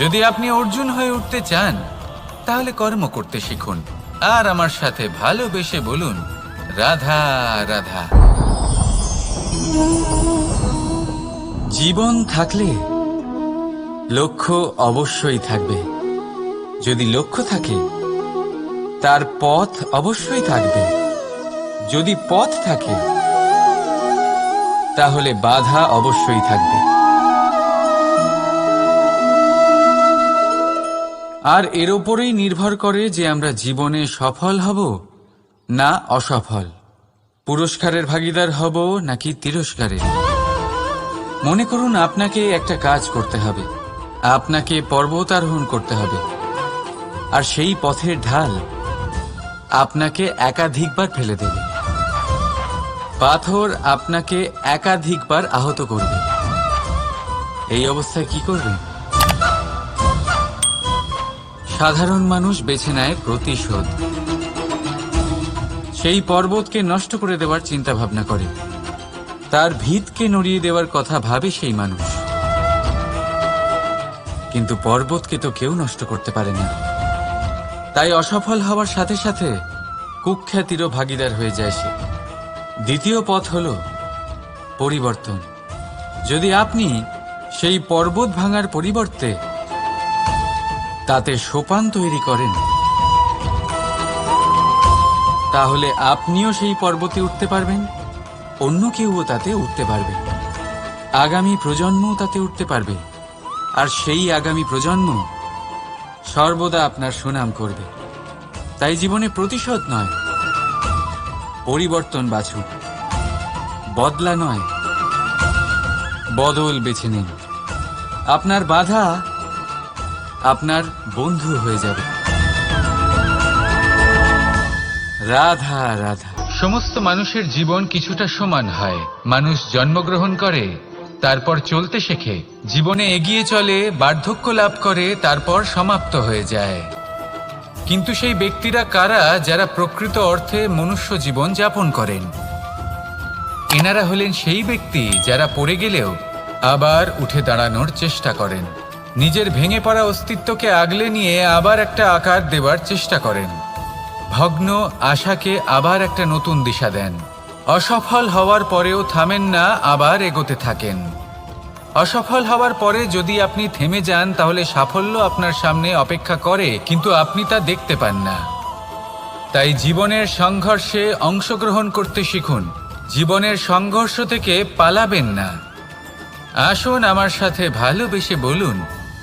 যদি আপনি অর্জুন হয়ে উঠতে চান, তাহলে কর্ম করতে শিখুন। আর আমার সাথে ভালোবেসে বলুন, রাধা রাধা। জীবন থাকলে লক্ষ্য অবশ্যই থাকবে। যদি লক্ষ্য থাকে, তার পথ অবশ্যই থাকবে। যদি পথ থাকে, তাহলে বাধা অবশ্যই থাকবে। আর এর ওপরেই নির্ভর করে যে আমরা জীবনে সফল হব না অসফল। পুরস্কারের ভাগিদার হব নাকি তিরস্কারের? মনে করুন আপনাকে একটা কাজ করতে হবে। আপনাকে পর্বত আরোহণ করতে হবে। আর সেই পথের ঢাল আপনাকে একাধিকবার ফেলে দেবে। পাথর আপনাকে একাধিকবার আহত করবে। এই অবস্থায় কি করবেন? সাধারণ মানুষ বেছে নেয় প্রতিশোধ। সেই পর্বতকে নষ্ট করে দেওয়ার চিন্তা ভাবনা করে। তার ভিতকে নড়িয়ে দেওয়ার কথা ভাবে সেই মানুষ। কিন্তু পর্বতকে তো কেউ নষ্ট করতে পারে না। তাই অসফল হওয়ার সাথে সাথে কুখ্যাতিরও ভাগিদার হয়ে যায় সে। দ্বিতীয় পথ হল পরিবর্তন। যদি আপনি সেই পর্বত ভাঙার পরিবর্তে তাতে সোপান তৈরি করেন। তাহলে আপনিও সেই পর্বতে উঠতে পারবেন, অন্য কেউও তাতে উঠতে পারবে। আগামী প্রজন্মও তাতে উঠতে পারবে, আর সেই আগামী প্রজন্ম সর্বদা আপনার সুনাম করবে। তাই জীবনে প্রতিশোধ নয়, পরিবর্তন বাছুক বদলা নয়, বদল বেছে নিন। আপনার বাধা আপনার বন্ধু হয়ে যাবে। রাধা রাধা। সমস্ত মানুষের জীবন কিছুটা সমান হয়। মানুষ জন্মগ্রহণ করে, তারপর চলতে শেখে। জীবনে এগিয়ে চলে, বার্ধক্য লাভ করে, তারপর সমাপ্ত হয়ে যায়। কিন্তু সেই ব্যক্তিরা কারা যারা প্রকৃত অর্থে মনুষ্য জীবন যাপন করেন? এনারা হলেন সেই ব্যক্তি যারা পড়ে গেলেও আবার উঠে দাঁড়ানোর চেষ্টা করেন। নিজের ভেঙে পড়া অস্তিত্বকে আগলে নিয়ে আবার একটা আকার দেবার চেষ্টা করেন। ভগ্ন আশাকে আবার একটা নতুন দিশা দেন। অসফল হওয়ার পরেও থামেন না, আবার এগোতে থাকেন। অসফল হওয়ার পরে যদি আপনি থেমে যান, তাহলে সাফল্য আপনার সামনে অপেক্ষা করে, কিন্তু আপনি তা দেখতে পান না। তাই জীবনের সংঘর্ষে অংশগ্রহণ করতে শিখুন। জীবনের সংঘর্ষ থেকে পালাবেন না। আসুন আমার সাথে ভালোবেসে বলুন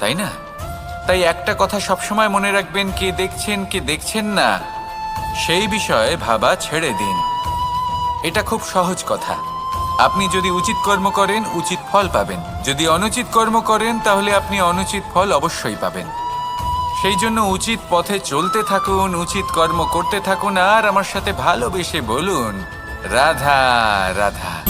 তাই না? তাই একটা কথা সবসময় মনে রাখবেন, কে দেখছেন কে দেখছেন না, সেই বিষয়ে ভাবা ছেড়ে দিন। এটা খুব সহজ কথা। আপনি যদি উচিত কর্ম করেন, উচিত ফল পাবেন। যদি অনুচিত কর্ম করেন, তাহলে আপনি অনুচিত ফল অবশ্যই পাবেন। সেই জন্য উচিত পথে চলতে থাকুন, উচিত কর্ম করতে থাকুন, আর আমার সাথে ভালোবেসে বলুন, রাধা রাধা।